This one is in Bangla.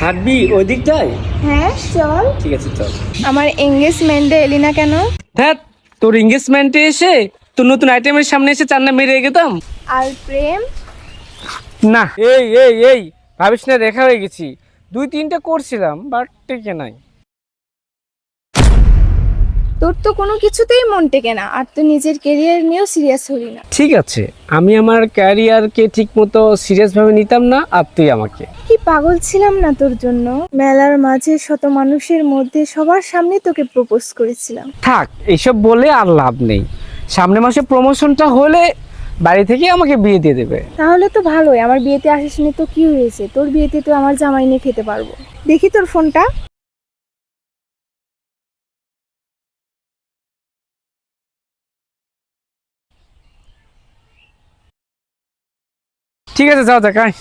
হাঁটবি ওই দিকটায়? হ্যাঁ চল। ঠিক আছে চল। আমার এঙ্গেজমেন্টে এলি না কেন? ধ্যাত তোর এঙ্গেজমেন্টে এসে তোর নতুন আইটেমের সামনে এসে চান্না মেরে গেতাম। আর প্রেম? না এই এই এই ভাবিস না দেখা হয়ে গেছি। দুই তিনটা করছিলাম বাট টেকে নাই। তোর তো কোনো কিছুতেই মন টেকে না আর তুই নিজের কেরিয়ার নিয়েও সিরিয়াস হলি না। ঠিক আছে আমি আমার ক্যারিয়ারকে ঠিক মতো সিরিয়াসভাবে নিতাম না আর তুই আমাকে। কি পাগল ছিলাম না তোর জন্য? মেলার মাঝে শত মানুষের মধ্যে সবার সামনে তোকে প্রপোজ করেছিলাম। থাক এইসব বলে আর লাভ নেই। সামনে মাসে প্রমোশনটা হলে বাড়ি থেকে আমাকে বিয়ে দিয়ে দেবে। তাহলে তো ভালোই আমার বিয়েতে আসিস তো কি হয়েছে? তোর বিয়েতে তো আমার জামাই নিয়ে খেতে পারব। দেখি তোর ফোনটা ঠিক আছে যাও দেখায়